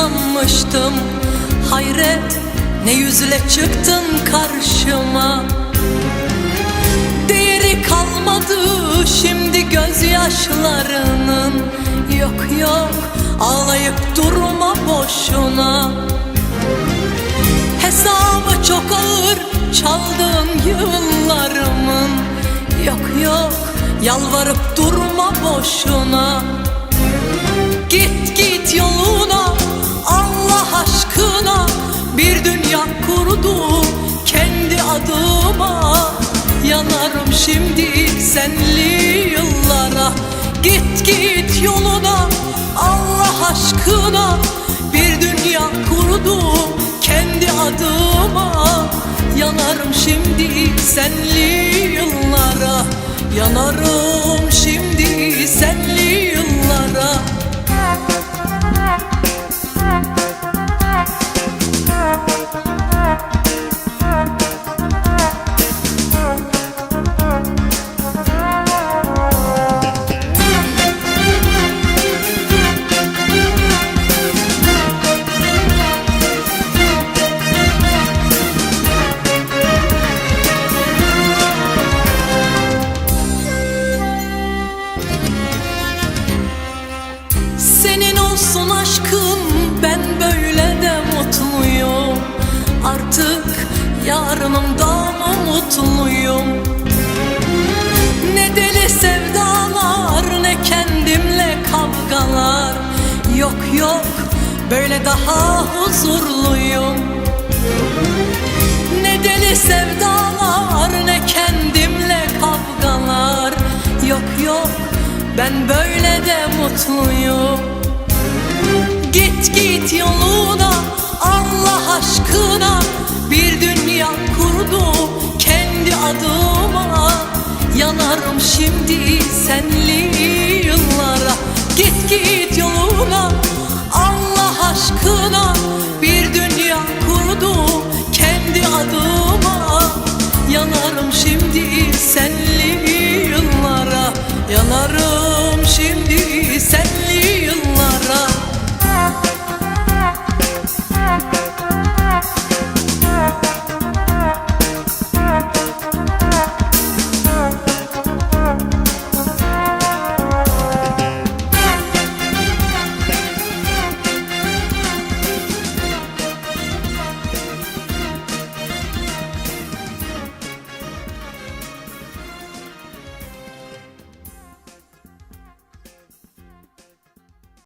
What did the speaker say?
sanmıştım Hayret ne yüzle çıktın karşıma? Değeri kalmadı şimdi gözyaşlarının. Yok yok ağlayıp durma boşuna. Hesabı çok ağır çaldığın yıllarımın. Yok yok yalvarıp durma boşuna Yanarım şimdi senli yıllara. Git git yoluna Allah aşkına. Bir dünya kurdu kendi adıma. Yanarım şimdi senli yıllara. Yanarım şimdi senli yıllara böyle daha huzurluyum. Ne deli sevdalar ne kendimle kavgalar. Yok yok ben böyle de mutluyum. Git git yoluna Allah aşkına. Bir dünya kurdu kendi adıma. Yanarım şimdi senli yanarım.